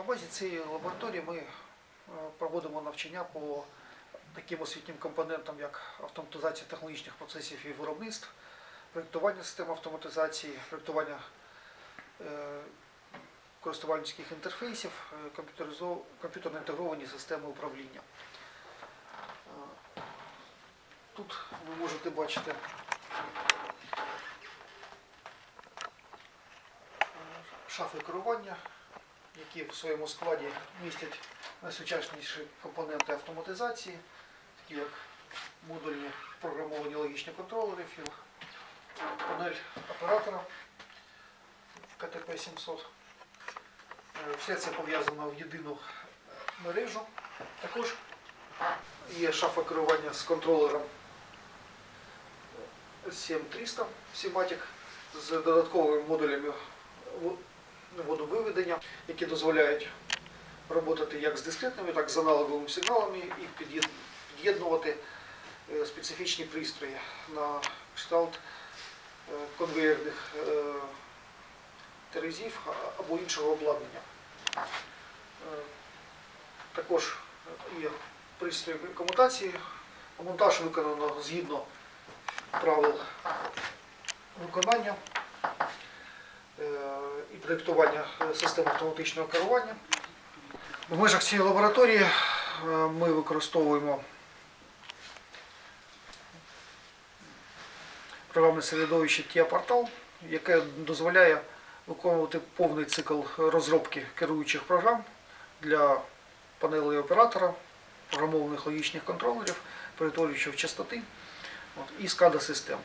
На базі цієї лабораторії ми е, проводимо навчання по таким освітнім компонентам, як автоматизація технологічних процесів і виробництв, проєктування систем автоматизації, проєктування е, користувальницьких інтерфейсів, е, комп'ютерно інтегровані системи управління. Тут ви можете бачити шафи керування, які в своєму складі містять найсучасніші компоненти автоматизації, такі як модульні програмовані логічні контролери, філ, панель оператора КТП-700. Е, Все це пов'язано в єдину мережу. Також є шафа керування з контролером 7300 Simatic з додатковими модулями водовиведення, які дозволяють працювати як з дискретними, так і з аналоговими сигналами і під'єднувати е, специфічні пристрої на кшталт е, конвеєрних е, терезів або іншого обладнання. Також є пристрої комутації. Монтаж виконано згідно правил виконання і проєктування е, систем автоматичного керування. В межах цієї лабораторії е, ми використовуємо програмне середовище TIA-портал, яке дозволяє виконувати повний цикл розробки керуючих програм для панелей оператора, програмованих логічних контролерів, перетворюючих частоти і SCADA систем.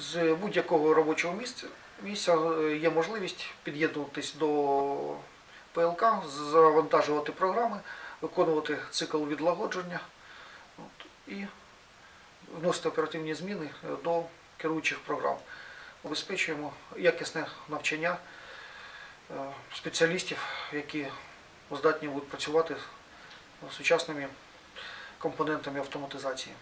З будь-якого робочого місця, місця е, є можливість під'єднуватись до ПЛК, завантажувати програми, виконувати цикл відлагодження і вносити оперативні зміни е, до керуючих програм. Обезпечуємо якісне навчання е, спеціалістів, які здатні будуть працювати сучасними компонентами автоматизації.